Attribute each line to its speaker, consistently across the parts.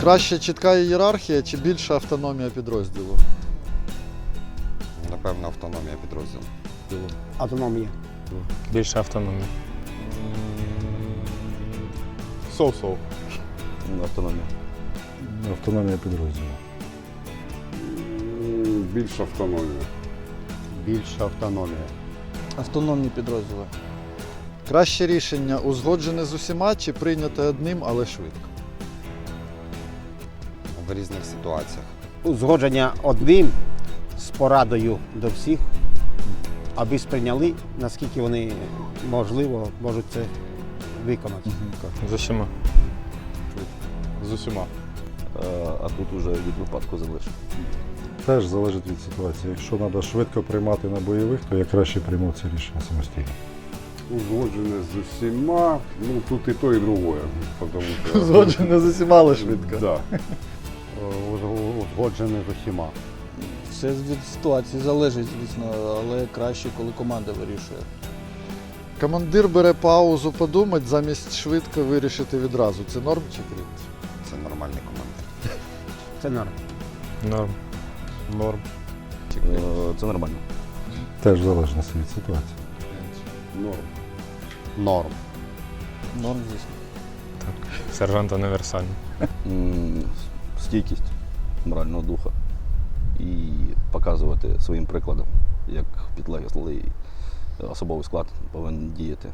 Speaker 1: Краще чітка ієрархія чи більша автономія підрозділу?
Speaker 2: Напевно, автономія підрозділу.
Speaker 3: Автономія.
Speaker 4: Більше автономії.
Speaker 5: Соу-соу.
Speaker 6: Автономія.
Speaker 7: Автономія підрозділу.
Speaker 5: Більш автономія.
Speaker 3: Більша автономія.
Speaker 8: Автономні підрозділи.
Speaker 1: Краще рішення узгоджене з усіма чи прийняте одним, але швидко.
Speaker 2: В різних ситуаціях.
Speaker 3: Узгодження одним з порадою до всіх, аби сприйняли, наскільки вони можливо можуть це виконати.
Speaker 4: З усіма.
Speaker 5: З усіма.
Speaker 6: Е, А тут уже від випадку залежить.
Speaker 7: Теж залежить від ситуації. Якщо треба швидко приймати на бойових, то я краще прийму це рішення самостійно.
Speaker 5: Узгоджене з усіма. Ну тут і то, і другое. Потому що...
Speaker 1: Узгоджене з усіма, але швидко.
Speaker 5: Да.
Speaker 3: Узгоджене з усіма.
Speaker 8: Все від ситуації залежить, звісно, але краще, коли команда вирішує.
Speaker 1: Командир бере паузу подумати замість швидко вирішити відразу. Це норм чи крит?
Speaker 2: Це нормальний командир.
Speaker 3: Це норм.
Speaker 4: Норм.
Speaker 5: Норм.
Speaker 6: Е, Це нормально.
Speaker 7: Теж в залежності від ситуації.
Speaker 5: Норм.
Speaker 3: Норм.
Speaker 8: Норм, звісно.
Speaker 4: Сержант універсальний.
Speaker 6: Стійкість морального духа і показувати своїм прикладом, як підлеглий особовий склад повинен діяти.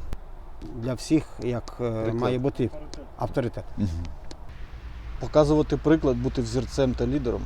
Speaker 3: Для всіх як приклад. має бути авторитет.
Speaker 8: Показувати приклад, бути взірцем та лідером.